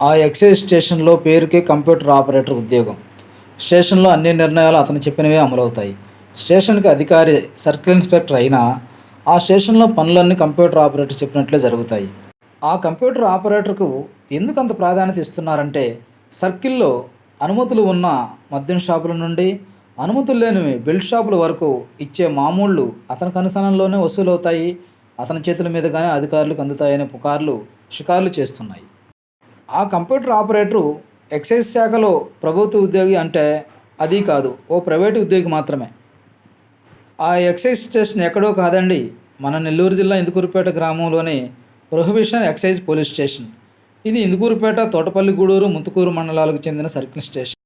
ఆ ఎక్సైజ్ స్టేషన్లో పేరుకే కంప్యూటర్ ఆపరేటర్ ఉద్యోగం. స్టేషన్లో అన్ని నిర్ణయాలు అతను చెప్పినవే అమలవుతాయి. స్టేషన్కి అధికారి సర్కిల్ ఇన్స్పెక్టర్ అయినా ఆ స్టేషన్లో పనులన్నీ కంప్యూటర్ ఆపరేటర్ చెప్పినట్లే జరుగుతాయి. ఆ కంప్యూటర్ ఆపరేటర్కు ఎందుకు అంత ప్రాధాన్యత ఇస్తున్నారంటే సర్కిల్లో అనుమతులు ఉన్న మద్యం షాపుల నుండి అనుమతులు లేనివి బెల్ట్ షాపుల వరకు ఇచ్చే మామూళ్ళు అతని కనుసనంలోనే వసూలవుతాయి. అతని చేతుల మీదుగానే అధికారులకు అందుతాయనే పుకార్లు షికార్లు చేస్తున్నాయి. ఆ కంప్యూటర్ ఆపరేటరు ఎక్సైజ్ శాఖలో ప్రభుత్వ ఉద్యోగి అంటే అది కాదు ఓ ప్రైవేటు ఉద్యోగి మాత్రమే. ఆ ఎక్సైజ్ స్టేషన్ ఎక్కడో కాదండి మన నెల్లూరు జిల్లా ఇందుకూరుపేట గ్రామంలోని ప్రొహిబిషన్ ఎక్సైజ్ పోలీస్ స్టేషన్. ఇది ఇందుకూరుపేట తోటపల్లి గూడూరు ముత్తుకూరు మండలాలకు చెందిన సర్కిల్ స్టేషన్.